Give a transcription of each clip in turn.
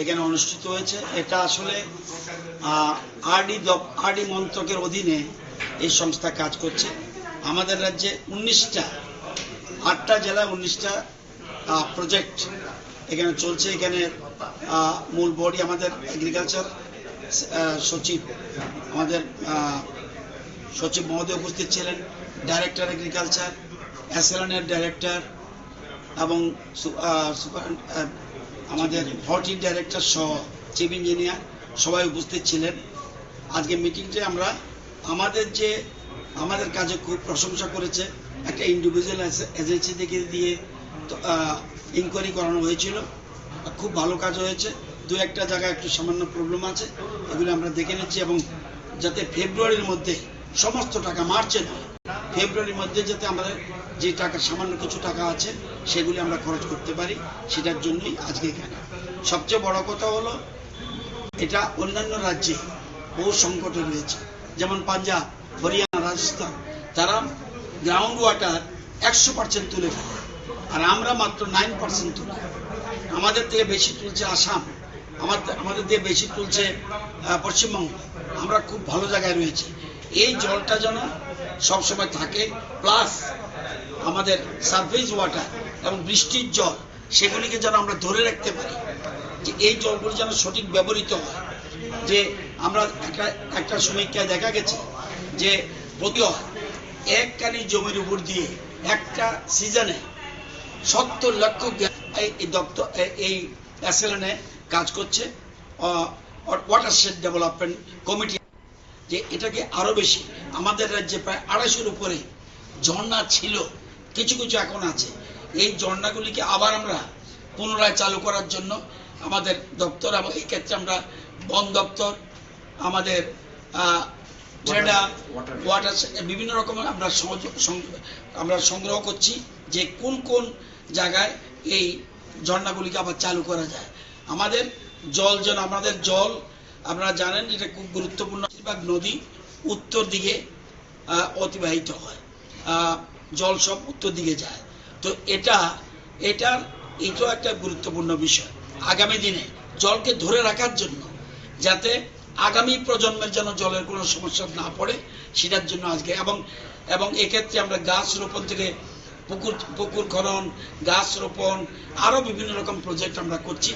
এখানে অনুষ্ঠিত হয়েছে। এটা আসলে আরডি আরডি মন্ত্রকের অধীনে এই সংস্থা কাজ করছে। আমাদের রাজ্যে উনিশটা, আটটা জেলায় উনিশটা প্রজেক্ট এখানে চলছে। এখানে মূল বডি আমাদের এগ্রিকালচার সচিব আমাদের সচিব মহোদয় উপস্থিত ছিলেন। ডাইরেক্টর এগ্রিকালচার অ্যাসেলনের ডাইরেক্টর এবং আমাদের হর্টির ডাইরেক্টর সহ চিফ ইঞ্জিনিয়ার সবাই উপস্থিত ছিলেন। আজকে মিটিংটা আমরা আমাদের যে, আমাদের কাজে খুব প্রশংসা করেছে একটা ইন্ডিভিজুয়াল এজেন্সি থেকে দিয়ে ইনকোয়ারি করানো হয়েছিল। খুব ভালো কাজ হয়েছে। দু একটা জায়গায় একটু সামান্য প্রবলেম আছে, এগুলো আমরা দেখে নিচ্ছি এবং যাতে ফেব্রুয়ারির মধ্যে সমস্ত টাকা মার্চে নয় ফেব্রুয়ারির মধ্যে যাতে আমাদের যে টাকা, সামান্য কিছু টাকা আছে, সেগুলি আমরা খরচ করতে পারি, সেটার জন্যই আজকে এখানে। সবচেয়ে বড় কথা হলো, এটা অন্যান্য রাজ্যে বহু সংকটে রয়েছে। যেমন পাঞ্জাব, হরিয়ানা, রাজস্থান, তারা গ্রাউন্ড ওয়াটার একশো পার্সেন্ট তুলে ফেলে আর আমরা মাত্র নাইন পার্সেন্ট তুলি আমাদের থেকে বেশি তুলছে আসাম আমাদের আমাদের দিয়ে বেশি তুলছে পশ্চিমবঙ্গ। আমরা খুব ভালো জায়গায় রয়েছি। এই জলটা যেন সবসময় থাকে। প্লাস আমাদের সারফেস ওয়াটার এবং বৃষ্টির জল, সেগুলিকে যেন আমরা ধরে রাখতে পারি। যে এই জলগুলো যেন সঠিক ব্যবহৃত হয়। যে আমরা একটা একটা সমীক্ষায় দেখা গেছে যে প্রতি এককানি জমির উপর দিয়ে একটা সিজনে সত্তর লক্ষ এই দপ্তর, এই অ্যাসেলনে কাজ করছে। ওয়াটারশেড ডেভেলপমেন্ট কমিটি যে এটাকে আরও বেশি আমাদের রাজ্যে প্রায় আড়াইশোর উপরে ঝর্ণা ছিল কিছু কিছু এখন আছে। এই ঝর্ণাগুলিকে আবার আমরা পুনরায় চালু করার জন্য আমাদের দপ্তর এবং এই ক্ষেত্রে আমরা বন দপ্তর আমাদের ট্রেডা ওয়াটার বিভিন্ন রকমের আমরা আমরা সংগ্রহ করছি যে কোন কোন জায়গায় এই ঝর্ণাগুলিকে আবার চালু করা যায়। আমাদের জল যেন আমাদের জল আপনারা জানেন এটা খুব গুরুত্বপূর্ণ। বেশিরভাগ নদী উত্তর দিকে অতিবাহিত হয়। জল সব উত্তর দিকে যায়। তো এটা, এটার এটাও একটা গুরুত্বপূর্ণ বিষয়। আগামী দিনে জলকে ধরে রাখার জন্য, যাতে আগামী প্রজন্মের যেন জলের কোনো সমস্যা না পড়ে, সেটার জন্য আজকে এবং এবং এক্ষেত্রে আমরা গাছ রোপণ থেকে পুকুর পুকুর খনন, গাছ রোপণ, আরও বিভিন্ন রকম প্রজেক্ট আমরা করছি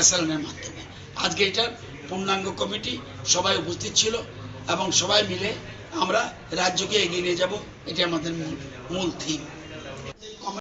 এসএলএনের মাধ্যমে। আজকে এটার পূর্ণাঙ্গ কমিটি, সবাই উপস্থিত ছিল এবং সবাই মিলে আমরা রাজ্যকে এগিয়ে নিয়ে যাব। এটা আমাদের মূল মূল থিম